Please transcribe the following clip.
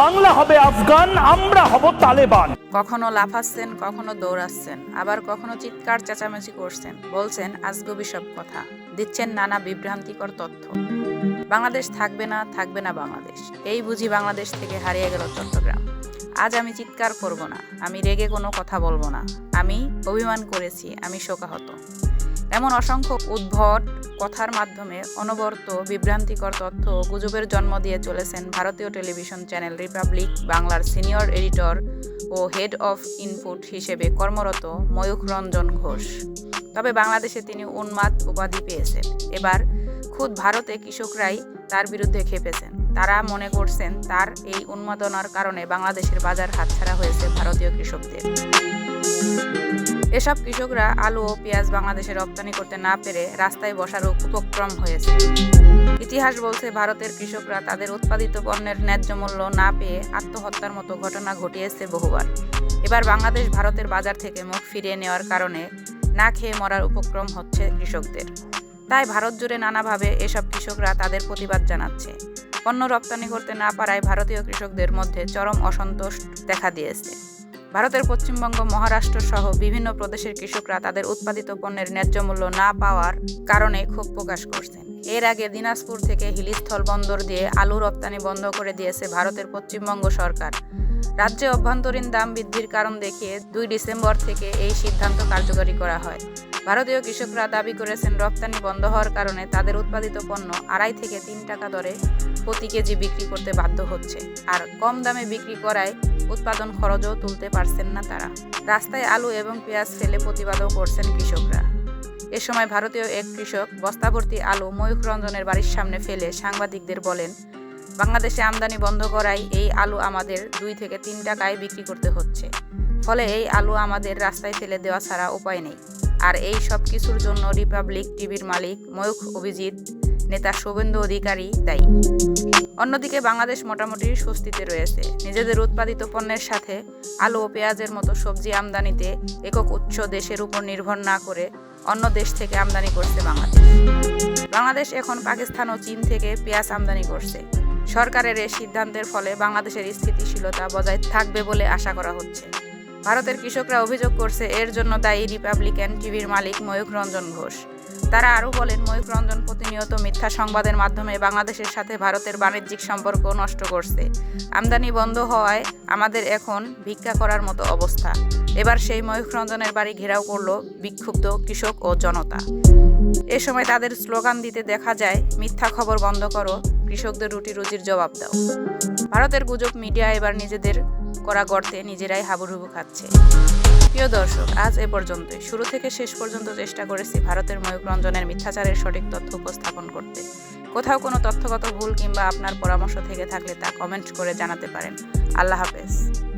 বাংলা হবে আফগান, আমরা হব তালেবান। কখনো লাফাচ্ছেন কখনো দৌড়াচ্ছেন আবার কখনো চিৎকার চেঁচামেচি করছেন, বলছেন আজগবি সব কথা। দিচ্ছেন নানা বিভ্রান্তিকর তথ্য। বাংলাদেশ থাকবে না থাকবে না বাংলাদেশ। এই বুঝি বাংলাদেশ থেকে হারিয়ে গেল চট্টগ্রাম। আজ আমি চিৎকার করব না, আমি রেগে কোনো কথা বলব না। আমি অভিমান করেছি, আমি শোকাহত। এমন অসংখ্য উদ্ভট কথার মাধ্যমে অনবরত বিভ্রান্তিকর তথ্য গুজবের জন্ম দিয়ে চলেছেন ভারতীয় টেলিভিশন চ্যানেল রিপাবলিক বাংলার সিনিয়র এডিটর ও হেড অফ ইনপুট হিসেবে কর্মরত ময়ূখ রঞ্জন ঘোষ। তবে বাংলাদেশে তিনি উন্মাদ উপাধি পেয়েছেন। এবার খুদ ভারতে কৃষকরাই তার বিরুদ্ধে খেপেছেন। তারা মনে করছেন তার এই উন্মাদনার কারণে বাংলাদেশের বাজার হাতছাড়া হয়েছে ভারতীয় কৃষকদের। এসব কৃষকরা আলু ও পেঁয়াজ বাংলাদেশে রপ্তানি করতে না পেরে রাস্তায় বসার উপক্রম হয়েছে। ইতিহাস বলছে, ভারতের কৃষকরা তাদের উৎপাদিত পণ্যের ন্যায্য মূল্য না পেয়ে আত্মহত্যার মতো ঘটনা ঘটিয়েছে বহুবার। এবার বাংলাদেশ ভারতের বাজার থেকে মুখ ফিরিয়ে নেওয়ার কারণে না খেয়ে মরার উপক্রম হচ্ছে কৃষকদের। তাই ভারত জুড়ে নানাভাবে এসব কৃষকরা তাদের প্রতিবাদ জানাচ্ছে। পণ্য রপ্তানি করতে না পারায় ভারতীয় কৃষকদের মধ্যে চরম অসন্তোষ দেখা দিয়েছে। ভারতের পশ্চিমবঙ্গ, মহারাষ্ট্র সহ বিভিন্ন প্রদেশের কৃষকরা তাদের উৎপাদিত পণ্যের ন্যায্য মূল্য না পাওয়ার কারণে ক্ষোভ প্রকাশ করছেন। এর আগে দিনাজপুর থেকে হিলিস্থল বন্দর দিয়ে আলু রপ্তানি বন্ধ করে দিয়েছে ভারতের পশ্চিমবঙ্গ সরকার। রাজ্যে অভ্যন্তরীণ দাম বৃদ্ধির কারণ দেখিয়ে দুই ডিসেম্বর থেকে এই সিদ্ধান্ত কার্যকরী করা হয়। ভারতীয় কৃষকরা দাবি করেছেন, রপ্তানি বন্ধ হওয়ার কারণে তাদের উৎপাদিত পণ্য আড়াই থেকে তিন টাকা দরে প্রতি কেজি বিক্রি করতে বাধ্য হচ্ছে। আর কম দামে বিক্রি করায় উৎপাদন খরচও তুলতে পারছেন না তারা। রাস্তায় আলু এবং পেঁয়াজ ফেলে প্রতিবাদও করছেন কৃষকরা। এ সময় ভারতীয় এক কৃষক বস্তাভর্তি আলু ময়ূখ রঞ্জনের বাড়ির সামনে ফেলে সাংবাদিকদের বলেন, বাংলাদেশে আমদানি বন্ধ করায় এই আলু আমাদের দুই থেকে তিন টাকায় বিক্রি করতে হচ্ছে। ফলে এই আলু আমাদের রাস্তায় ফেলে দেওয়া ছাড়া উপায় নেই। আর এই সব কিছুর জন্য রিপাবলিক টিভির মালিক ময়ূখ অভিজিৎ নেতা শুভেন্দু অধিকারী দায়ী। অন্যদিকে বাংলাদেশ মোটামুটি স্বস্তিতে রয়েছে। নিজেদের উৎপাদিত পণ্যের সাথে আলু ও পেঁয়াজের মতো সবজি আমদানিতে একক উৎস দেশের উপর নির্ভর না করে অন্য দেশ থেকে আমদানি করছে বাংলাদেশ। বাংলাদেশ এখন পাকিস্তান ও চীন থেকে পেঁয়াজ আমদানি করছে। সরকারের এই সিদ্ধান্তের ফলে বাংলাদেশের স্থিতিশীলতা বজায় থাকবে বলে আশা করা হচ্ছে। ভারতের কৃষকরা অভিযোগ করছে, এর জন্য দায়ী রিপাবলিকান টিভির মালিক ময়ূখ রঞ্জন ঘোষ। তারা আরও বলেন, ময়ূখ রঞ্জন প্রতিনিয়ত মিথ্যা সংবাদের মাধ্যমে বাংলাদেশের সাথে ভারতের বাণিজ্যিক সম্পর্ক নষ্ট করছে। আমদানি বন্ধ হওয়ায় আমাদের এখন ভিক্ষা করার মতো অবস্থা। এবার সেই ময়ূখ রঞ্জনের বাড়ি ঘেরাও করল বিক্ষুব্ধ কৃষক ও জনতা। এ সময় তাদের স্লোগান দিতে দেখা যায়, মিথ্যা খবর বন্ধ করো কৃষকদের রুটি রুজির জবাব দাও। ভারতের গুজব মিডিয়া এবার নিজেদের করা গর্তে নিজেরাই হাবুডুবু খাচ্ছে। প্রিয় দর্শক, আজ এ পর্যন্তই। শুরু থেকে শেষ পর্যন্ত চেষ্টা করেছি ভারতের ময়ূক রঞ্জনের মিথ্যাচারের সঠিক তথ্য উপস্থাপন করতে। কোথাও কোনো তথ্যগত ভুল কিংবা আপনার পরামর্শ থেকে থাকলে তা কমেন্ট করে জানাতে পারেন। আল্লাহ হাফেজ।